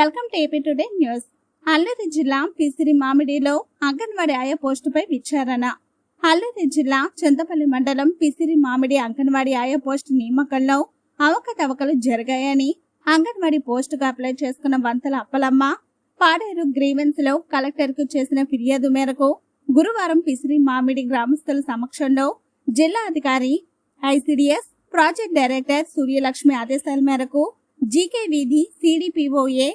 Welcome AP today news. Alluri జిల్లా పిసిరి మామిడిలో అంగన్వాడీ ఆయా పోస్టుపై విచారణ. అల్లూరి జిల్లా చింతపల్లి మండలం పిసిరి మామిడి అంగన్వాడీ ఆయా పోస్టు నియామకంలో అవకతవకలు జరిగాయని అంగన్వాడీ పోస్టుకు అప్లై చేసుకున్న వంతల అప్పలమ్మ పాడేరు గ్రీవెన్స్లో కలెక్టర్కు చేసిన ఫిర్యాదు మేరకు గురువారం పిసిరి మామిడి గ్రామస్తుల సమక్షంలో జిల్లా అధికారి ఐసిడిఎస్ ప్రాజెక్ట్ డైరెక్టర్ సూర్యలక్ష్మి ఆదేశాల మేరకు జీకే వీధి సిడిపిఓఏ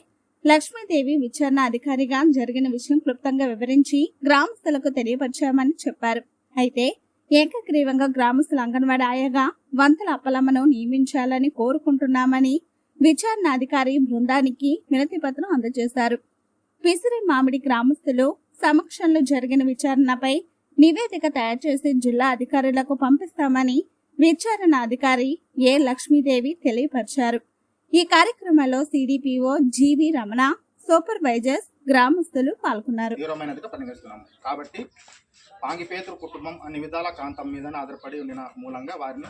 లక్ష్మీదేవి విచారణ అధికారిగా జరిగిన విషయం క్లుప్తంగా వివరించి గ్రామస్తులకు తెలియపరిచామని చెప్పారు. అయితే ఏకగ్రీవంగా గ్రామస్తుల అంగన్వాడీ ఆయగా వంతల అప్పలమ్మను నియమించాలని కోరుకుంటున్నామని విచారణ అధికారి బృందానికి వినతి పత్రం అందజేశారు. పిసిరి మామిడి గ్రామస్తులు సమక్షంలో జరిగిన విచారణపై నివేదిక తయారు చేసి జిల్లా అధికారులకు పంపిస్తామని విచారణ అధికారి ఏ లక్ష్మీదేవి తెలియపరిచారు. ఈ కార్యక్రమంలో సిడిపిఓ జీవి రమణ సూపర్వైజర్స్ గ్రామస్తులు పాల్గొన్నారు. తీవ్రమైనదిగా పరిగణిస్తున్నాము కాబట్టి పాంగిపేతురు కుటుంబం అన్ని విధాల కాంతం మీద ఆధారపడి ఉండిన మూలంగా వారిని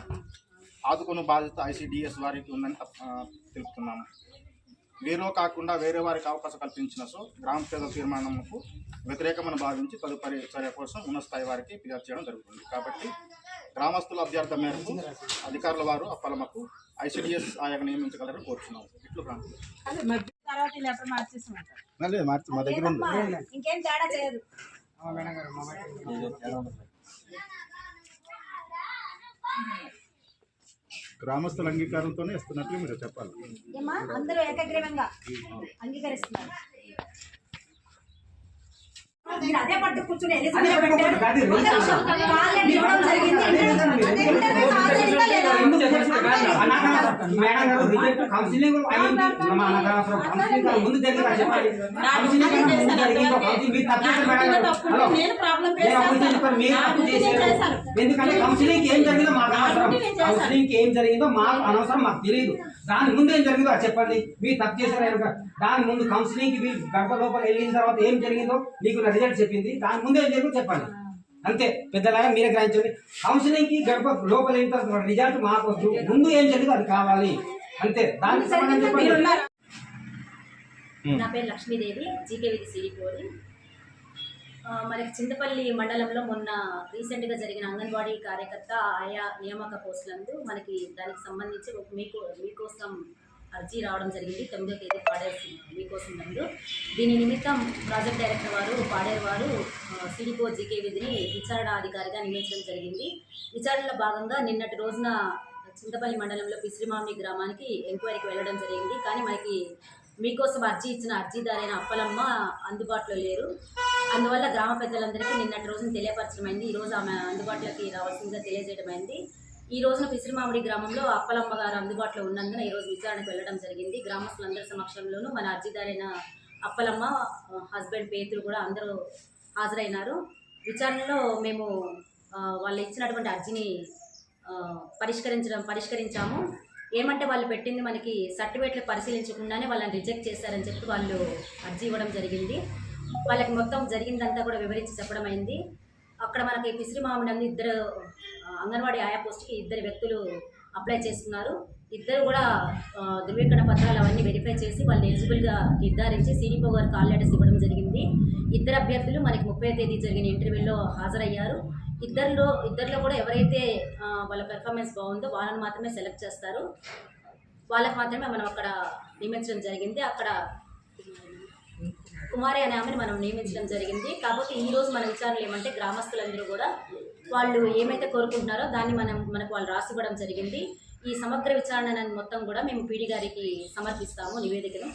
ఆదుకుని బాధ్యత ఐసిడిఎస్ వారికి ఉందని తెలుపుతున్నాము. వీరిలో కాకుండా వేరే వారికి అవకాశం కల్పించిన సో గ్రామ పేద తీర్మానంకు వ్యతిరేకమని భావించి తదుపరి చర్య కోసం ఉన్న స్థాయి వారికి ఫిర్యాదు చేయడం జరుగుతుంది. కాబట్టి గ్రామస్తుల అభ్యర్థన మేరకు అధికారుల వారు అప్పలమకు ఐసిడిఎస్ ఆయా నియమించగలరని కోరుతున్నాము ఇట్లు ప్రాంతం. మార్చి మా దగ్గర ఉంది ఇంకేం తేడా చేయదు. గ్రామస్తుల అంగీకారంతోనే ఇస్తున్నట్లు మీరు చెప్పాలి. ఏమా అందరూ ఏకగ్రీవంగా అంగీకరిస్తున్నారు. మీరు అదే పట్టు కూర్చుని ఎలిజబెత్ పెట్టారు. ఒక నిమిషం. వాళ్ళని ఇవ్వడం జరిగింది. ఇంటర్వ్యూ హాజరైందా లేదా? మేడం గారు రిజెక్ట్ కౌన్సిలింగ్ అనవసరం కౌన్సిలింగ్ ముందు జరిగింది అది చెప్పండి. కౌన్సిలింగ్ ముందు జరిగింది. కౌన్సిలింగ్ మీరు తప్పు చేశారు మేడం. గారు హలో. నేను ప్రాబ్లం నేను అప్పుడు చెప్పాను మీరు తప్పు చేశారు. ఎందుకంటే కౌన్సిలింగ్ ఏం జరిగిందో మాకు అనవసరం కౌన్సిలింగ్ ఏం జరిగిందో మాకు అనవసరం మాకు తెలియదు దాని ముందు ఏం జరిగిందో అది చెప్పండి. మీరు తప్పు చేశారు దాని ముందు కౌన్సిలింగ్ మీరు గడప లోపల వెళ్ళిన తర్వాత ఏం జరిగిందో మీకు రిజల్ట్ చెప్పింది. దాని ముందు ఏం జరిగిందో చెప్పండి. అంతే పెద్దలాగా మీరే గ్రహించండి. కౌన్సిలింగ్కి గడప లోపల తర్వాత రిజల్ట్ మాకు ముందు ఏం జరిగిందో అది కావాలి. అంతే దానికి సమాధానం చెప్పండి నా పేరు లక్ష్మీదేవి జీకే విధి మనకి చింతపల్లి మండలంలో మొన్న రీసెంట్గా జరిగిన అంగన్వాడీ కార్యకర్త ఆయా నియామక పోస్టులందు మనకి దానికి సంబంధించి మీకు మీకోసం అర్జీ రావడం జరిగింది. తొమ్మిదో తేదీ పాడేరు మీకోసం నందు. దీని నిమిత్తం ప్రాజెక్ట్ డైరెక్టర్ వారు పాడేరు వారు సిడిపో జీకే విధిని విచారణ అధికారిగా నియమించడం జరిగింది. విచారణలో భాగంగా నిన్నటి రోజున చింతపల్లి మండలంలో పిసిరిమామి గ్రామానికి ఎంక్వైరీకి వెళ్ళడం జరిగింది. కానీ మనకి మీకోసం అర్జీ ఇచ్చిన అర్జీదారైన అప్పలమ్మ అందుబాటులో లేరు. అందువల్ల గ్రామ పెద్దలందరికీ నిన్నటి రోజున తెలియపరచడం అయింది రోజు ఆమె అందుబాటులోకి రావాల్సిందిగా తెలియజేయడం అయింది ఈ రోజున పిసిరిమామిడి గ్రామంలో అప్పలమ్మ గారు అందుబాటులో ఉన్నందున ఈ రోజు విచారణకు వెళ్ళడం జరిగింది. గ్రామస్తులందరి సమక్షంలోనూ మన అర్జీదారైన అప్పలమ్మ హస్బెండ్ పేతులు కూడా అందరూ హాజరైనారు. విచారణలో మేము వాళ్ళు ఇచ్చినటువంటి అర్జీని పరిష్కరించడం పరిష్కరించాము. ఏమంటే వాళ్ళు పెట్టింది మనకి సర్టిఫికేట్లు పరిశీలించకుండానే వాళ్ళని రిజెక్ట్ చేశారని చెప్పి వాళ్ళు అర్జీ ఇవ్వడం జరిగింది. వాళ్ళకి మొత్తం జరిగిందంతా కూడా వివరించి చెప్పడం అయింది. అక్కడ మనకి పిసిరి మామిడి ఇద్దరు అంగన్వాడీ ఆయా పోస్ట్కి ఇద్దరు వ్యక్తులు అప్లై చేసుకున్నారు ఇద్దరు కూడా ధృవీకరణ పత్రాలు అవన్నీ వెరిఫై చేసి వాళ్ళు ఎలిజిబుల్గా నిర్ధారించి సీనిపో గారు కాల్ లెటర్స్ ఇవ్వడం జరిగింది. ఇద్దరు అభ్యర్థులు మనకి ముప్పై తేదీ జరిగిన ఇంటర్వ్యూలో హాజరయ్యారు. ఇద్దరిలో ఇద్దరిలో కూడా ఎవరైతే వాళ్ళ పెర్ఫార్మెన్స్ బాగుందో వాళ్ళని మాత్రమే సెలెక్ట్ చేస్తారు. వాళ్ళకి మాత్రమే మనం అక్కడ నియమించడం జరిగింది. అక్కడ కుమారి అనే ఆమెను మనం నియమించడం జరిగింది. కాకపోతే ఈ రోజు మన విచారణలు ఏమంటే గ్రామస్తులందరూ కూడా వాళ్ళు ఏమైతే కోరుకుంటున్నారో దాన్ని మనం మనకు వాళ్ళు రాసివ్వడం జరిగింది. ఈ సమగ్ర విచారణ మొత్తం కూడా మేము పీడి గారికి సమర్పిస్తాము. నివేదికను.